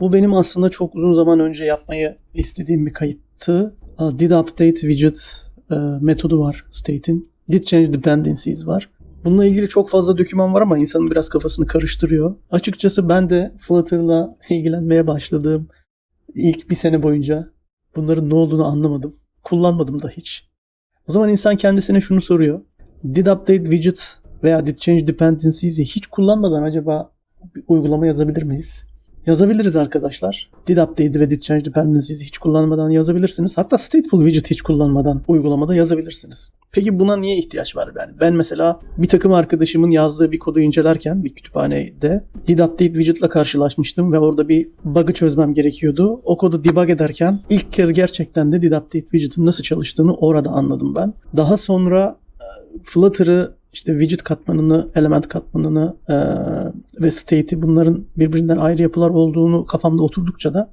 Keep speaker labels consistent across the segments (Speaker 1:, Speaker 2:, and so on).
Speaker 1: Bu benim aslında çok uzun zaman önce yapmayı istediğim bir kayıttı. Did update widget e, metodu var state'in. Did change dependencies var. Bununla ilgili çok fazla doküman var ama insanın biraz kafasını karıştırıyor. Açıkçası ben de Flutter'la ilgilenmeye başladığım ilk bir sene boyunca bunların ne olduğunu anlamadım. Kullanmadım da hiç. O zaman insan kendisine şunu soruyor. Did update widget veya did change dependencies'i hiç kullanmadan acaba bir uygulama yazabilir miyiz? Yazabiliriz arkadaşlar. Did update ve did change dependencies'i hiç kullanmadan yazabilirsiniz. Hatta stateful widget hiç kullanmadan uygulamada yazabilirsiniz. Peki buna niye ihtiyaç var yani? Ben mesela bir takım arkadaşımın yazdığı bir kodu incelerken bir kütüphanede did update widget'la karşılaşmıştım ve orada bir bug'ı çözmem gerekiyordu. O kodu debug ederken ilk kez gerçekten de did update widget'ın nasıl çalıştığını orada anladım ben. Daha sonra e, Flutter'ı işte widget katmanını, element katmanını e, ve state'i bunların birbirinden ayrı yapılar olduğunu kafamda oturdukça da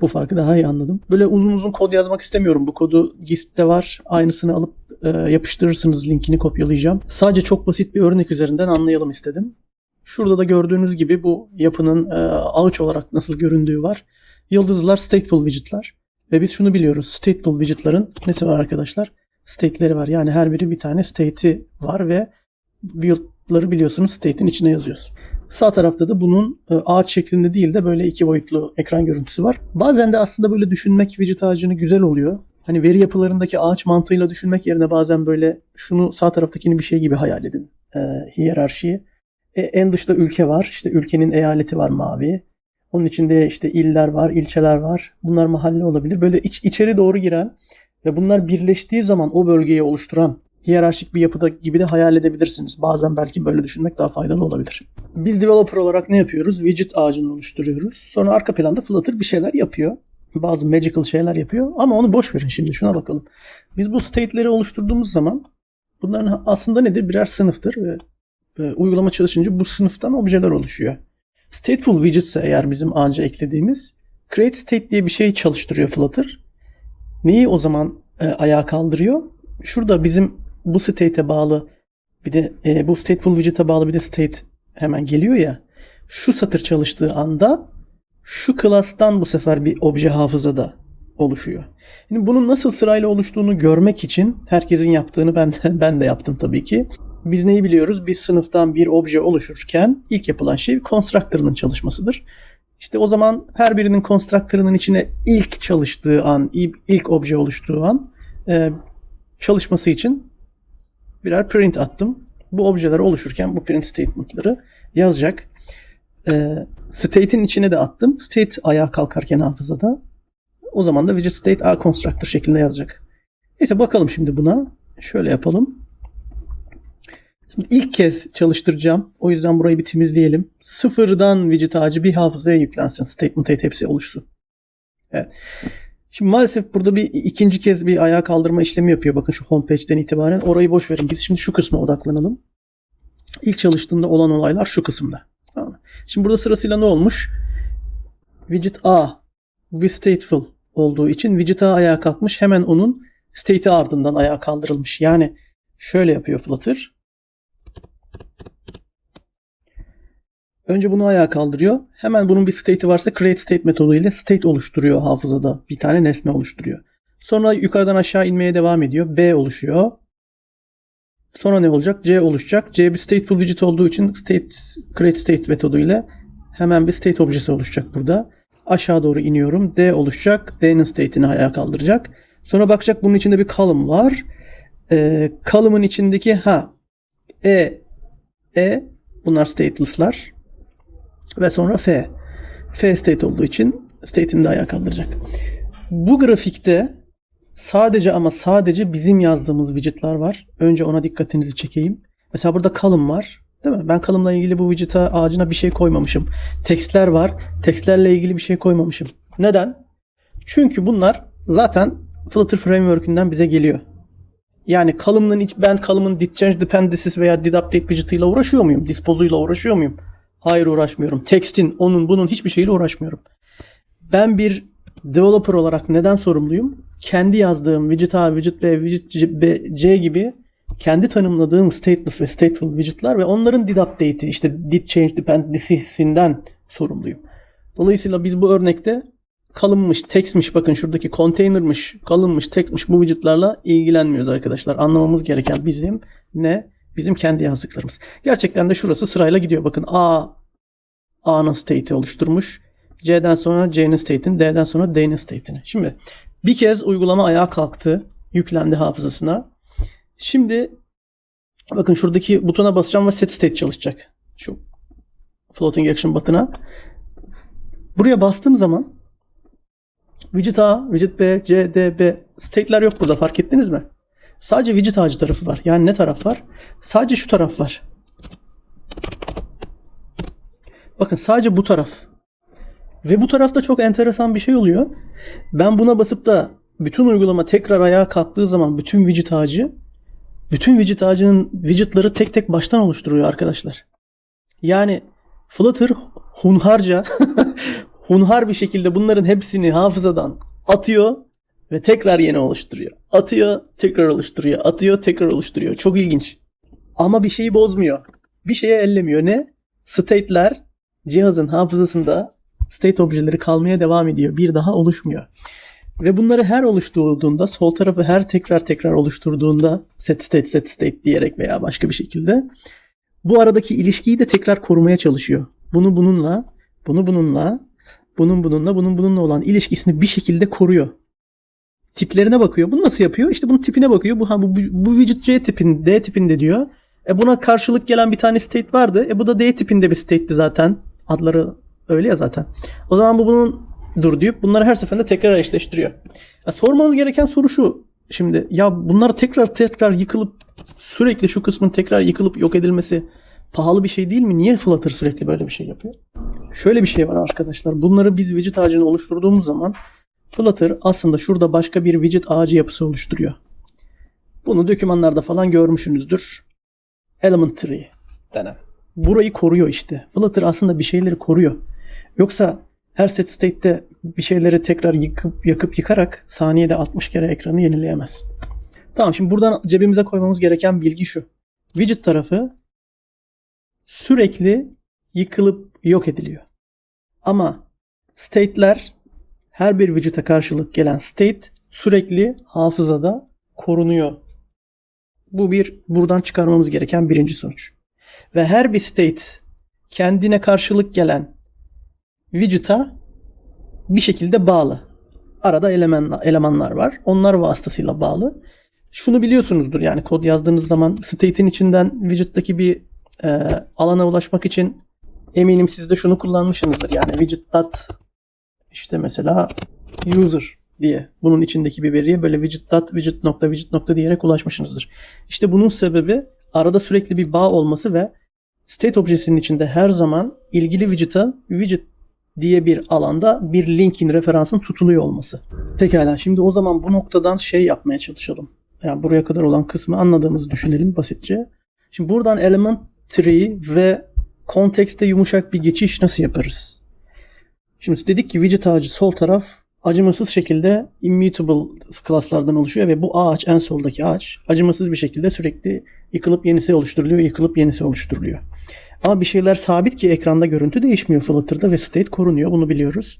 Speaker 1: bu farkı daha iyi anladım. Böyle uzun uzun kod yazmak istemiyorum. Bu kodu GIST'te var. Aynısını alıp e, yapıştırırsınız. Linkini kopyalayacağım. Sadece çok basit bir örnek üzerinden anlayalım istedim. Şurada da gördüğünüz gibi bu yapının e, ağaç olarak nasıl göründüğü var. Yıldızlar stateful widget'lar. Ve biz şunu biliyoruz. Stateful widget'ların nesi var arkadaşlar? State'leri var. Yani her biri bir tane state'i var ve build'ları biliyorsunuz state'in içine yazıyoruz. Sağ tarafta da bunun e, ağaç şeklinde değil de böyle iki boyutlu ekran görüntüsü var. Bazen de aslında böyle düşünmek widget ağacını güzel oluyor. Hani veri yapılarındaki ağaç mantığıyla düşünmek yerine bazen böyle şunu sağ taraftakini bir şey gibi hayal edin. E, hiyerarşiyi. E, en dışta ülke var. İşte ülkenin eyaleti var mavi. Onun içinde işte iller var, ilçeler var. Bunlar mahalle olabilir. Böyle iç, içeri doğru giren ve bunlar birleştiği zaman o bölgeyi oluşturan hiyerarşik bir yapıda gibi de hayal edebilirsiniz. Bazen belki böyle düşünmek daha faydalı olabilir. Biz developer olarak ne yapıyoruz? Widget ağacını oluşturuyoruz. Sonra arka planda Flutter bir şeyler yapıyor. Bazı magical şeyler yapıyor. Ama onu boş verin şimdi şuna bakalım. Biz bu state'leri oluşturduğumuz zaman bunların aslında nedir? Birer sınıftır ve uygulama çalışınca bu sınıftan objeler oluşuyor. Stateful widget ise eğer bizim ağaca eklediğimiz create state diye bir şey çalıştırıyor Flutter. Neyi o zaman e, ayağa kaldırıyor? Şurada bizim bu state'e bağlı bir de e, bu stateful widget'a bağlı bir de state hemen geliyor ya. Şu satır çalıştığı anda şu class'tan bu sefer bir obje hafızada oluşuyor. Şimdi bunun nasıl sırayla oluştuğunu görmek için herkesin yaptığını ben de, ben de yaptım tabii ki. Biz neyi biliyoruz? Bir sınıftan bir obje oluşurken ilk yapılan şey constructor'ının çalışmasıdır. İşte o zaman her birinin constructor'ının içine ilk çalıştığı an, ilk obje oluştuğu an e, çalışması için birer print attım. Bu objeler oluşurken bu print statement'ları yazacak. E, state'in içine de attım. State ayağa kalkarken hafızada. O zaman da widget state a constructor şeklinde yazacak. Neyse bakalım şimdi buna. Şöyle yapalım. Şimdi ilk kez çalıştıracağım. O yüzden burayı bir temizleyelim. Sıfırdan widget ağacı bir hafızaya yüklensin. Statement date hepsi oluşsun. Evet. Şimdi maalesef burada bir ikinci kez bir ayağa kaldırma işlemi yapıyor. Bakın şu homepage'den itibaren. Orayı boş verin. Biz şimdi şu kısma odaklanalım. İlk çalıştığımda olan olaylar şu kısımda. Tamam. Şimdi burada sırasıyla ne olmuş? Widget A bu stateful olduğu için widget A ayağa kalkmış. Hemen onun state'i ardından ayağa kaldırılmış. Yani şöyle yapıyor Flutter. Önce bunu ayağa kaldırıyor. Hemen bunun bir state'i varsa create state metodu ile state oluşturuyor hafızada. Bir tane nesne oluşturuyor. Sonra yukarıdan aşağı inmeye devam ediyor. B oluşuyor. Sonra ne olacak? C oluşacak. C bir stateful widget olduğu için state create state metodu ile hemen bir state objesi oluşacak burada. Aşağı doğru iniyorum. D oluşacak. D'nin state'ini ayağa kaldıracak. Sonra bakacak bunun içinde bir column var. Ee, column'ın içindeki ha E E bunlar stateless'lar. Ve sonra F. F state olduğu için state'ini de ayağa kaldıracak. Bu grafikte sadece ama sadece bizim yazdığımız widget'lar var. Önce ona dikkatinizi çekeyim. Mesela burada column var. Değil mi? Ben column'la ilgili bu widget'a ağacına bir şey koymamışım. Tekstler var. Tekstlerle ilgili bir şey koymamışım. Neden? Çünkü bunlar zaten Flutter Framework'ünden bize geliyor. Yani column'ın iç ben column'ın did change dependencies veya did update widget'ıyla uğraşıyor muyum? Dispose'uyla uğraşıyor muyum? Hayır uğraşmıyorum. Tekstin, onun, bunun hiçbir şeyle uğraşmıyorum. Ben bir developer olarak neden sorumluyum? Kendi yazdığım widget A, widget B, widget C gibi kendi tanımladığım stateless ve stateful widget'lar ve onların did update'i işte did change dependencies'inden sorumluyum. Dolayısıyla biz bu örnekte kalınmış, textmiş bakın şuradaki container'mış, kalınmış, textmiş bu widgetlarla ilgilenmiyoruz arkadaşlar. Anlamamız gereken bizim ne? Bizim kendi yazdıklarımız. Gerçekten de şurası sırayla gidiyor. Bakın A A'nın state'i oluşturmuş. C'den sonra C'nin state'ini, D'den sonra D'nin state'ini. Şimdi bir kez uygulama ayağa kalktı. Yüklendi hafızasına. Şimdi bakın şuradaki butona basacağım ve set state çalışacak. Şu floating action button'a. Buraya bastığım zaman widget A, widget B, C, D, B state'ler yok burada fark ettiniz mi? Sadece widget ağacı tarafı var. Yani ne taraf var? Sadece şu taraf var. Bakın sadece bu taraf. Ve bu tarafta çok enteresan bir şey oluyor. Ben buna basıp da bütün uygulama tekrar ayağa kalktığı zaman bütün widget ağacı bütün widget ağacının widgetları tek tek baştan oluşturuyor arkadaşlar. Yani Flutter hunharca hunhar bir şekilde bunların hepsini hafızadan atıyor ve tekrar yeni oluşturuyor. Atıyor, tekrar oluşturuyor. Atıyor, tekrar oluşturuyor. Çok ilginç. Ama bir şeyi bozmuyor. Bir şeye ellemiyor. Ne? State'ler cihazın hafızasında state objeleri kalmaya devam ediyor. Bir daha oluşmuyor. Ve bunları her oluşturduğunda, sol tarafı her tekrar tekrar oluşturduğunda set state set state diyerek veya başka bir şekilde bu aradaki ilişkiyi de tekrar korumaya çalışıyor. Bunu bununla, bunu bununla, bunun bununla, bunun bununla olan ilişkisini bir şekilde koruyor. Tiplerine bakıyor. Bunu nasıl yapıyor? İşte bunun tipine bakıyor. Bu, ha, bu, bu widget C tipin, D tipinde diyor. E buna karşılık gelen bir tane state vardı. E bu da D tipinde bir state'ti zaten. Adları öyle ya zaten. O zaman bu bunun dur deyip bunları her seferinde tekrar eşleştiriyor. Ya sormanız gereken soru şu. Şimdi ya bunlar tekrar tekrar yıkılıp sürekli şu kısmın tekrar yıkılıp yok edilmesi pahalı bir şey değil mi? Niye Flutter sürekli böyle bir şey yapıyor? Şöyle bir şey var arkadaşlar. Bunları biz widget ağacını oluşturduğumuz zaman Flutter aslında şurada başka bir widget ağacı yapısı oluşturuyor. Bunu dokümanlarda falan görmüşsünüzdür. Element tree denen. Burayı koruyor işte. Flutter aslında bir şeyleri koruyor. Yoksa her set state'te bir şeyleri tekrar yıkıp yakıp yıkarak saniyede 60 kere ekranı yenileyemez. Tamam şimdi buradan cebimize koymamız gereken bilgi şu. Widget tarafı sürekli yıkılıp yok ediliyor. Ama state'ler her bir widget'e karşılık gelen state sürekli hafızada korunuyor. Bu bir buradan çıkarmamız gereken birinci sonuç. Ve her bir state kendine karşılık gelen widget'a bir şekilde bağlı. Arada eleman, elemanlar var. Onlar vasıtasıyla bağlı. Şunu biliyorsunuzdur yani kod yazdığınız zaman state'in içinden widget'taki bir e, alana ulaşmak için eminim siz de şunu kullanmışsınızdır. Yani widget dot işte mesela user diye bunun içindeki bir veriye böyle widget dot widget nokta widget nokta diyerek ulaşmışsınızdır. İşte bunun sebebi arada sürekli bir bağ olması ve state objesinin içinde her zaman ilgili widget'a widget diye bir alanda bir linkin referansın tutuluyor olması. Pekala şimdi o zaman bu noktadan şey yapmaya çalışalım. Yani buraya kadar olan kısmı anladığımızı düşünelim basitçe. Şimdi buradan element tree ve kontekste yumuşak bir geçiş nasıl yaparız? Şimdi dedik ki widget ağacı sol taraf acımasız şekilde immutable klaslardan oluşuyor ve bu ağaç en soldaki ağaç acımasız bir şekilde sürekli yıkılıp yenisi oluşturuluyor, yıkılıp yenisi oluşturuluyor. Ama bir şeyler sabit ki ekranda görüntü değişmiyor Flutter'da ve state korunuyor. Bunu biliyoruz.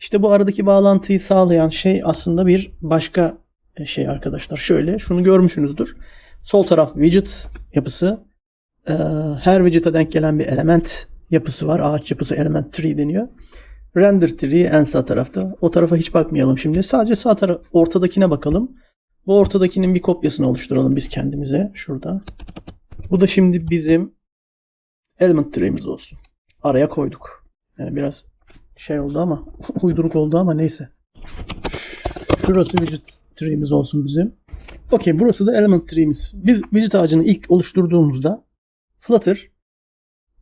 Speaker 1: İşte bu aradaki bağlantıyı sağlayan şey aslında bir başka şey arkadaşlar. Şöyle şunu görmüşsünüzdür. Sol taraf widget yapısı. Her widget'a denk gelen bir element yapısı var. Ağaç yapısı element tree deniyor. Render tree en sağ tarafta. O tarafa hiç bakmayalım şimdi. Sadece sağ taraf ortadakine bakalım. Bu ortadakinin bir kopyasını oluşturalım biz kendimize. Şurada. Bu da şimdi bizim element tree'miz olsun. Araya koyduk. Yani biraz şey oldu ama uyduruk oldu ama neyse. Şurası widget tree'miz olsun bizim. Okey burası da element tree'miz. Biz widget ağacını ilk oluşturduğumuzda Flutter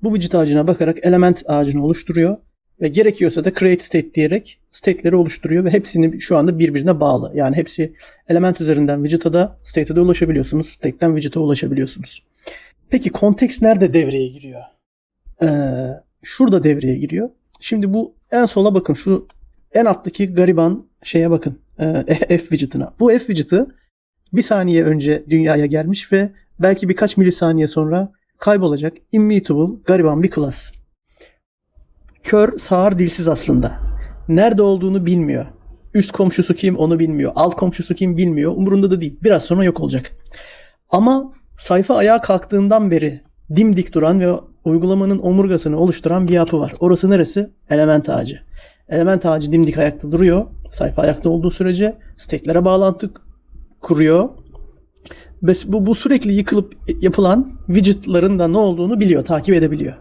Speaker 1: bu widget ağacına bakarak element ağacını oluşturuyor ve gerekiyorsa da create state diyerek state'leri oluşturuyor ve hepsini şu anda birbirine bağlı. Yani hepsi element üzerinden widget'a da state'e de ulaşabiliyorsunuz. State'den widget'a ulaşabiliyorsunuz. Peki konteks nerede devreye giriyor? Ee, şurada devreye giriyor. Şimdi bu en sola bakın. Şu en alttaki gariban şeye bakın. E, F widget'ına. Bu F widget'ı bir saniye önce dünyaya gelmiş ve belki birkaç milisaniye sonra kaybolacak immutable gariban bir class. Kör, sağır, dilsiz aslında. Nerede olduğunu bilmiyor. Üst komşusu kim onu bilmiyor. Alt komşusu kim bilmiyor. Umurunda da değil. Biraz sonra yok olacak. Ama sayfa ayağa kalktığından beri dimdik duran ve uygulamanın omurgasını oluşturan bir yapı var. Orası neresi? Element ağacı. Element ağacı dimdik ayakta duruyor. Sayfa ayakta olduğu sürece state'lere bağlantı kuruyor. Bu, bu sürekli yıkılıp yapılan widgetların da ne olduğunu biliyor, takip edebiliyor.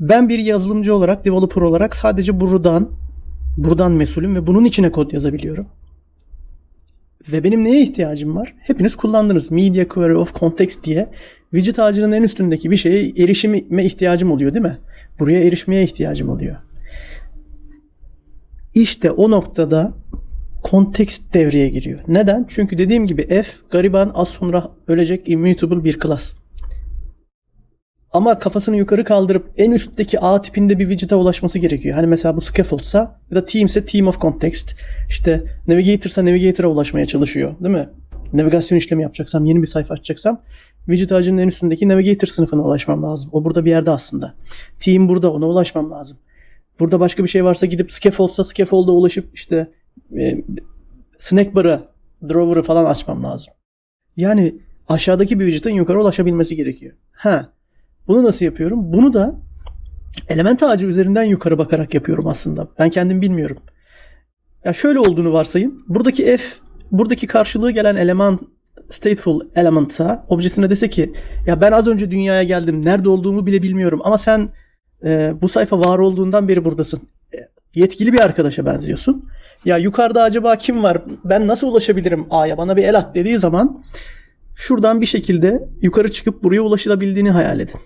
Speaker 1: Ben bir yazılımcı olarak, developer olarak sadece buradan buradan mesulüm ve bunun içine kod yazabiliyorum. Ve benim neye ihtiyacım var? Hepiniz kullandınız. Media Query of Context diye widget ağacının en üstündeki bir şeye erişime ihtiyacım oluyor değil mi? Buraya erişmeye ihtiyacım oluyor. İşte o noktada kontekst devreye giriyor. Neden? Çünkü dediğim gibi F gariban az sonra ölecek immutable bir class. Ama kafasını yukarı kaldırıp en üstteki A tipinde bir widget'a ulaşması gerekiyor. Hani mesela bu scaffold'sa ya da team ise team of context. İşte navigator'sa navigator'a ulaşmaya çalışıyor. Değil mi? Navigasyon işlemi yapacaksam, yeni bir sayfa açacaksam widget ağacının en üstündeki navigator sınıfına ulaşmam lazım. O burada bir yerde aslında. Team burada ona ulaşmam lazım. Burada başka bir şey varsa gidip scaffold'sa scaffold'a ulaşıp işte e, snack bar'ı, drawer'ı falan açmam lazım. Yani aşağıdaki bir widget'ın yukarı ulaşabilmesi gerekiyor. Ha. Bunu nasıl yapıyorum? Bunu da element ağacı üzerinden yukarı bakarak yapıyorum aslında. Ben kendim bilmiyorum. Ya şöyle olduğunu varsayın. Buradaki f, buradaki karşılığı gelen eleman stateful element'a objesine dese ki ya ben az önce dünyaya geldim. Nerede olduğumu bile bilmiyorum ama sen e, bu sayfa var olduğundan beri buradasın. E, yetkili bir arkadaşa benziyorsun. Ya yukarıda acaba kim var? Ben nasıl ulaşabilirim A'ya? Bana bir el at dediği zaman şuradan bir şekilde yukarı çıkıp buraya ulaşılabildiğini hayal edin.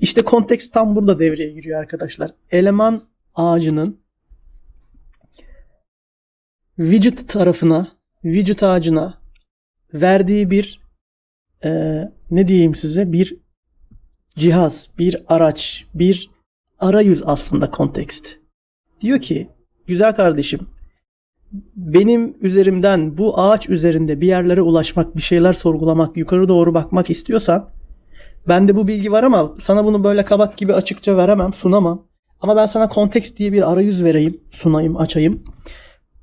Speaker 1: İşte konteks tam burada devreye giriyor arkadaşlar. Eleman ağacının widget tarafına, widget ağacına verdiği bir e, ne diyeyim size bir cihaz, bir araç, bir arayüz aslında kontekst. Diyor ki güzel kardeşim benim üzerimden bu ağaç üzerinde bir yerlere ulaşmak, bir şeyler sorgulamak, yukarı doğru bakmak istiyorsan bende bu bilgi var ama sana bunu böyle kabak gibi açıkça veremem, sunamam. Ama ben sana kontekst diye bir arayüz vereyim, sunayım, açayım.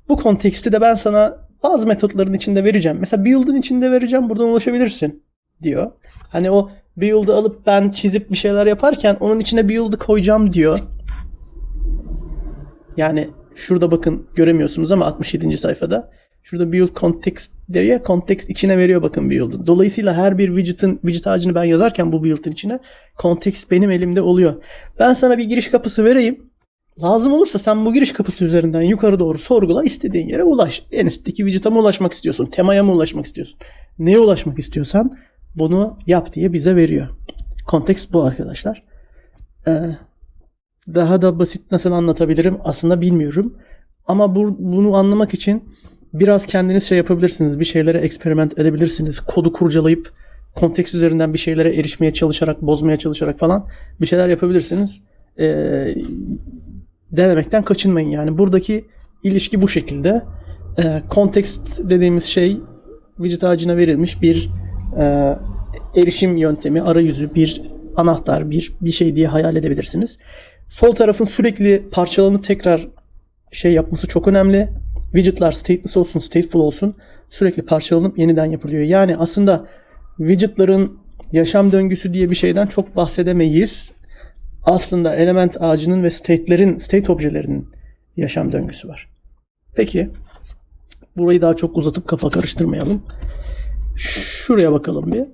Speaker 1: Bu konteksti de ben sana bazı metotların içinde vereceğim. Mesela build'ın içinde vereceğim, buradan ulaşabilirsin diyor. Hani o build'ı alıp ben çizip bir şeyler yaparken onun içine build'ı koyacağım diyor. Yani şurada bakın göremiyorsunuz ama 67. sayfada. Şurada build context diye context içine veriyor bakın build'ın. Dolayısıyla her bir widget'ın widget ağacını ben yazarken bu build'ın içine context benim elimde oluyor. Ben sana bir giriş kapısı vereyim. Lazım olursa sen bu giriş kapısı üzerinden yukarı doğru sorgula istediğin yere ulaş. En üstteki widget'a mı ulaşmak istiyorsun? Temaya mı ulaşmak istiyorsun? Neye ulaşmak istiyorsan bunu yap diye bize veriyor. Kontekst bu arkadaşlar. Ee, daha da basit nasıl anlatabilirim aslında bilmiyorum. Ama bu, bunu anlamak için biraz kendiniz şey yapabilirsiniz. Bir şeylere eksperiment edebilirsiniz. Kodu kurcalayıp konteks üzerinden bir şeylere erişmeye çalışarak, bozmaya çalışarak falan bir şeyler yapabilirsiniz. Ee, denemekten kaçınmayın yani. Buradaki ilişki bu şekilde. Ee, kontekst dediğimiz şey widget ağacına verilmiş bir e, erişim yöntemi, arayüzü, bir anahtar, bir bir şey diye hayal edebilirsiniz. Sol tarafın sürekli parçalanıp tekrar şey yapması çok önemli. Widget'lar stateless olsun, stateful olsun sürekli parçalanıp yeniden yapılıyor. Yani aslında widget'ların yaşam döngüsü diye bir şeyden çok bahsedemeyiz. Aslında element ağacının ve state'lerin, state objelerinin yaşam döngüsü var. Peki burayı daha çok uzatıp kafa karıştırmayalım. Şuraya bakalım bir.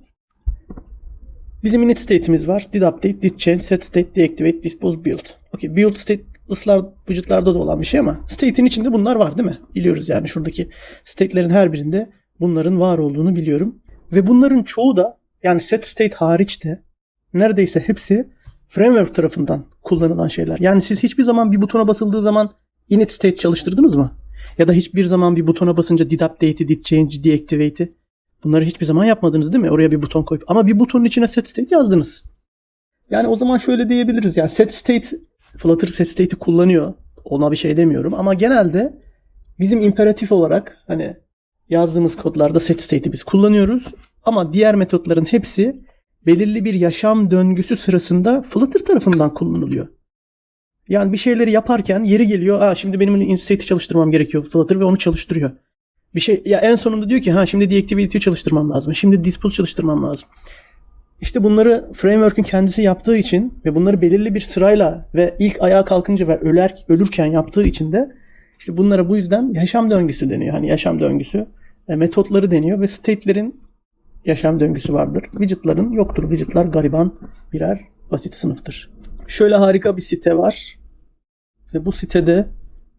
Speaker 1: Bizim init state'imiz var. Did update, did change, set state, deactivate, dispose, build. Okay, build state ıslar vücutlarda da olan bir şey ama state'in içinde bunlar var değil mi? Biliyoruz yani şuradaki state'lerin her birinde bunların var olduğunu biliyorum. Ve bunların çoğu da yani set state hariç de neredeyse hepsi framework tarafından kullanılan şeyler. Yani siz hiçbir zaman bir butona basıldığı zaman init state çalıştırdınız mı? Ya da hiçbir zaman bir butona basınca did update'i, did change'i, deactivate'i Bunları hiçbir zaman yapmadınız değil mi? Oraya bir buton koyup. Ama bir butonun içine set state yazdınız. Yani o zaman şöyle diyebiliriz. Yani set state, Flutter set state'i kullanıyor. Ona bir şey demiyorum. Ama genelde bizim imperatif olarak hani yazdığımız kodlarda set state'i biz kullanıyoruz. Ama diğer metotların hepsi belirli bir yaşam döngüsü sırasında Flutter tarafından kullanılıyor. Yani bir şeyleri yaparken yeri geliyor. Aa şimdi benim instate'i çalıştırmam gerekiyor Flutter ve onu çalıştırıyor. Bir şey ya en sonunda diyor ki ha şimdi deactivity'yi çalıştırmam lazım. Şimdi dispose çalıştırmam lazım. İşte bunları framework'ün kendisi yaptığı için ve bunları belirli bir sırayla ve ilk ayağa kalkınca ve öler ölürken yaptığı için de işte bunlara bu yüzden yaşam döngüsü deniyor. Hani yaşam döngüsü e, metotları deniyor ve state'lerin yaşam döngüsü vardır. Widget'ların yoktur. Widget'lar gariban birer basit sınıftır. Şöyle harika bir site var. Ve bu sitede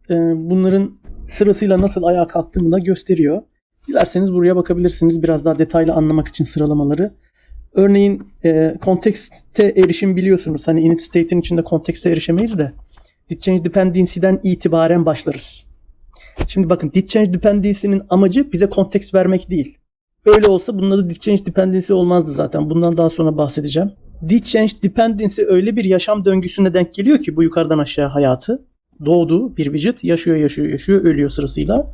Speaker 1: e, bunların sırasıyla nasıl ayağa kalktığını da gösteriyor. Dilerseniz buraya bakabilirsiniz biraz daha detaylı anlamak için sıralamaları. Örneğin e, kontekste erişim biliyorsunuz. Hani init state'in içinde kontekste erişemeyiz de did change dependency'den itibaren başlarız. Şimdi bakın did change dependency'nin amacı bize kontekst vermek değil. Öyle olsa bunun adı did change dependency olmazdı zaten. Bundan daha sonra bahsedeceğim. Did change dependency öyle bir yaşam döngüsüne denk geliyor ki bu yukarıdan aşağı hayatı. Doğdu bir widget yaşıyor yaşıyor yaşıyor ölüyor sırasıyla.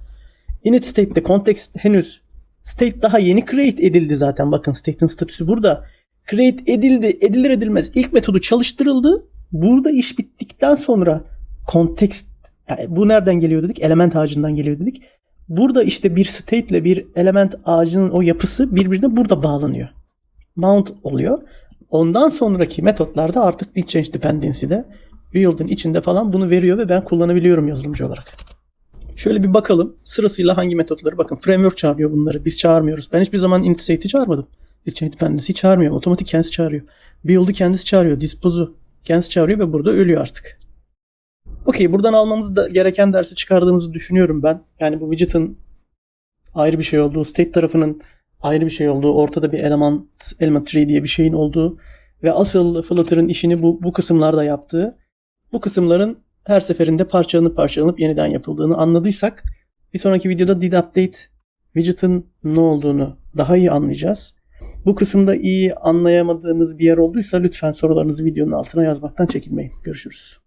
Speaker 1: Init state'de context henüz state daha yeni create edildi zaten. Bakın state'in statüsü burada. Create edildi edilir edilmez ilk metodu çalıştırıldı. Burada iş bittikten sonra context yani bu nereden geliyor dedik? Element ağacından geliyor dedik. Burada işte bir state ile bir element ağacının o yapısı birbirine burada bağlanıyor. Mount oluyor. Ondan sonraki metotlarda artık did change dependency'de build'in içinde falan bunu veriyor ve ben kullanabiliyorum yazılımcı olarak. Şöyle bir bakalım. Sırasıyla hangi metotları bakın. Framework çağırıyor bunları. Biz çağırmıyoruz. Ben hiçbir zaman state'i çağırmadım. Did change dependency'yi çağırmıyor. Otomatik kendisi çağırıyor. Build'ı kendisi çağırıyor. Dispose'u kendisi çağırıyor ve burada ölüyor artık. Okey buradan almamız da gereken dersi çıkardığımızı düşünüyorum ben. Yani bu widget'ın ayrı bir şey olduğu, state tarafının ayrı bir şey olduğu, ortada bir element, element tree diye bir şeyin olduğu ve asıl Flutter'ın işini bu, bu kısımlarda yaptığı, bu kısımların her seferinde parçalanıp parçalanıp yeniden yapıldığını anladıysak bir sonraki videoda did update widget'ın ne olduğunu daha iyi anlayacağız. Bu kısımda iyi anlayamadığımız bir yer olduysa lütfen sorularınızı videonun altına yazmaktan çekinmeyin. Görüşürüz.